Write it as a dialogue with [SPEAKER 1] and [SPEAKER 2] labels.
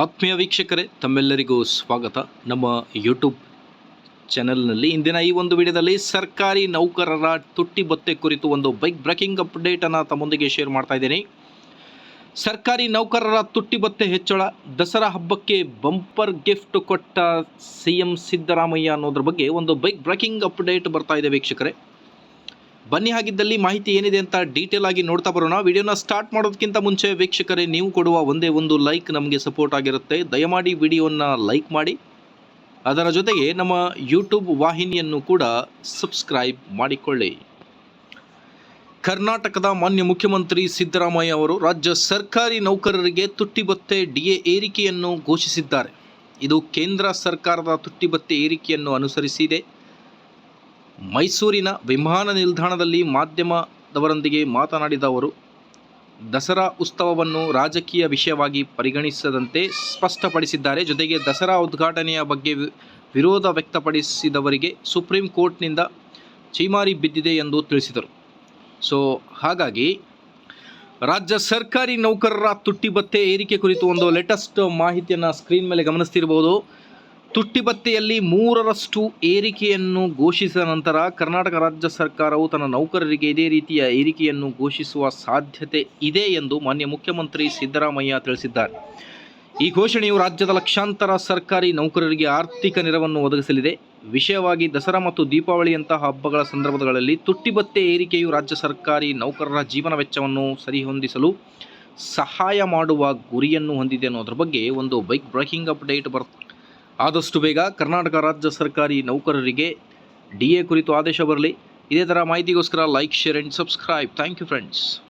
[SPEAKER 1] ಆತ್ಮೀಯ ವೀಕ್ಷಕರೇ, ತಮ್ಮೆಲ್ಲರಿಗೂ ಸ್ವಾಗತ. ನಮ್ಮ ಯೂಟ್ಯೂಬ್ ಚಾನೆಲ್ನಲ್ಲಿ ಇಂದಿನ ಈ ಒಂದು ವಿಡಿಯೋದಲ್ಲಿ ಸರ್ಕಾರಿ ನೌಕರರ ತುಟ್ಟಿ ಬತ್ತೆ ಕುರಿತು ಒಂದು ಬೈಕ್ ಬ್ರೇಕಿಂಗ್ ಅಪ್ಡೇಟನ್ನು ತಮ್ಮೊಂದಿಗೆ ಶೇರ್ ಮಾಡ್ತಾ ಇದ್ದೀನಿ. ಸರ್ಕಾರಿ ನೌಕರರ ತುಟ್ಟಿ ಬತ್ತೆ ಹೆಚ್ಚಳ, ದಸರಾ ಹಬ್ಬಕ್ಕೆ ಬಂಪರ್ ಗಿಫ್ಟ್ ಕೊಟ್ಟ ಸಿ ಎಂ ಸಿದ್ದರಾಮಯ್ಯ ಅನ್ನೋದ್ರ ಬಗ್ಗೆ ಒಂದು ಬೈಕ್ ಬ್ರೇಕಿಂಗ್ ಅಪ್ಡೇಟ್ ಬರ್ತಾ ಇದೆ ವೀಕ್ಷಕರೇ. ಬನ್ನಿ, ಹಾಗಿದ್ದಲ್ಲಿ ಮಾಹಿತಿ ಏನಿದೆ ಅಂತ ಡೀಟೇಲ್ ಆಗಿ ನೋಡ್ತಾ ಬರೋಣ. ವಿಡಿಯೋನ ಸ್ಟಾರ್ಟ್ ಮಾಡೋದಕ್ಕಿಂತ ಮುಂಚೆ ವೀಕ್ಷಕರೇ, ನೀವು ಕೊಡುವ ಒಂದೇ ಒಂದು ಲೈಕ್ ನಮಗೆ ಸಪೋರ್ಟ್ ಆಗಿರುತ್ತೆ. ದಯಮಾಡಿ ವಿಡಿಯೋವನ್ನು ಲೈಕ್ ಮಾಡಿ. ಅದರ ಜೊತೆಗೆ ನಮ್ಮ ಯೂಟ್ಯೂಬ್ ವಾಹಿನಿಯನ್ನು ಕೂಡ ಸಬ್ಸ್ಕ್ರೈಬ್ ಮಾಡಿಕೊಳ್ಳಿ. ಕರ್ನಾಟಕದ ಮಾನ್ಯ ಮುಖ್ಯಮಂತ್ರಿ ಸಿದ್ದರಾಮಯ್ಯ ಅವರು ರಾಜ್ಯ ಸರ್ಕಾರಿ ನೌಕರರಿಗೆ ತುಟ್ಟಿ ಭತ್ಯೆ ಡಿಎ ಏರಿಕೆಯನ್ನು ಘೋಷಿಸಿದ್ದಾರೆ. ಇದು ಕೇಂದ್ರ ಸರ್ಕಾರದ ತುಟ್ಟಿ ಭತ್ಯೆ ಏರಿಕೆಯನ್ನು ಅನುಸರಿಸಿದೆ. ಮೈಸೂರಿನ ವಿಮಾನ ನಿಲ್ದಾಣದಲ್ಲಿ ಮಾಧ್ಯಮದವರೊಂದಿಗೆ ಮಾತನಾಡಿದ ಅವರು, ದಸರಾ ಉತ್ಸವವನ್ನು ರಾಜಕೀಯ ವಿಷಯವಾಗಿ ಪರಿಗಣಿಸದಂತೆ ಸ್ಪಷ್ಟಪಡಿಸಿದ್ದಾರೆ. ಜೊತೆಗೆ ದಸರಾ ಉದ್ಘಾಟನೆಯ ಬಗ್ಗೆ ವಿರೋಧ ವ್ಯಕ್ತಪಡಿಸಿದವರಿಗೆ ಸುಪ್ರೀಂ ಕೋರ್ಟ್ನಿಂದ ಚೀಮಾರಿ ಬಿದ್ದಿದೆ ಎಂದು ತಿಳಿಸಿದರು. ಸೊ, ಹಾಗಾಗಿ ರಾಜ್ಯ ಸರ್ಕಾರಿ ನೌಕರರ ತುಟ್ಟಿ ಬತ್ತೆ ಏರಿಕೆ ಕುರಿತು ಒಂದು ಲೇಟೆಸ್ಟ್ ಮಾಹಿತಿಯನ್ನು ಸ್ಕ್ರೀನ್ ಮೇಲೆ ಗಮನಿಸ್ತಿರ್ಬೋದು. ತುಟ್ಟಿ ಭತ್ಯೆಯಲ್ಲಿ ಮೂರರಷ್ಟು ಏರಿಕೆಯನ್ನು ಘೋಷಿಸಿದ ನಂತರ ಕರ್ನಾಟಕ ರಾಜ್ಯ ಸರ್ಕಾರವು ತನ್ನ ನೌಕರರಿಗೆ ಇದೇ ರೀತಿಯ ಏರಿಕೆಯನ್ನು ಘೋಷಿಸುವ ಸಾಧ್ಯತೆ ಇದೆ ಎಂದು ಮಾನ್ಯ ಮುಖ್ಯಮಂತ್ರಿ ಸಿದ್ದರಾಮಯ್ಯ ತಿಳಿಸಿದ್ದಾರೆ. ಈ ಘೋಷಣೆಯು ರಾಜ್ಯದ ಲಕ್ಷಾಂತರ ಸರ್ಕಾರಿ ನೌಕರರಿಗೆ ಆರ್ಥಿಕ ನೆರವನ್ನು ಒದಗಿಸಲಿದೆ. ವಿಷಯವಾಗಿ ದಸರಾ ಮತ್ತು ದೀಪಾವಳಿಯಂತಹ ಹಬ್ಬಗಳ ಸಂದರ್ಭಗಳಲ್ಲಿ ತುಟ್ಟಿಬತ್ತೆ ಏರಿಕೆಯು ರಾಜ್ಯ ಸರ್ಕಾರಿ ನೌಕರರ ಜೀವನ ವೆಚ್ಚವನ್ನು ಸರಿಹೊಂದಿಸಲು ಸಹಾಯ ಮಾಡುವ ಗುರಿಯನ್ನು ಹೊಂದಿದೆ ಅನ್ನೋದ್ರ ಬಗ್ಗೆ ಒಂದು ಬೈಕ್ ಬ್ರೇಕಿಂಗ್ ಅಪ್ಡೇಟ್ ಬರ್ ಆದಷ್ಟು ಬೇಗ ಕರ್ನಾಟಕ ರಾಜ್ಯ ಸರ್ಕಾರಿ ನೌಕರರಿಗೆ ಡಿ ಎ ಕುರಿತು ಆದೇಶ ಬರಲಿ. ಇದೇ ಥರ ಮಾಹಿತಿಗೋಸ್ಕರ like share and subscribe thank you friends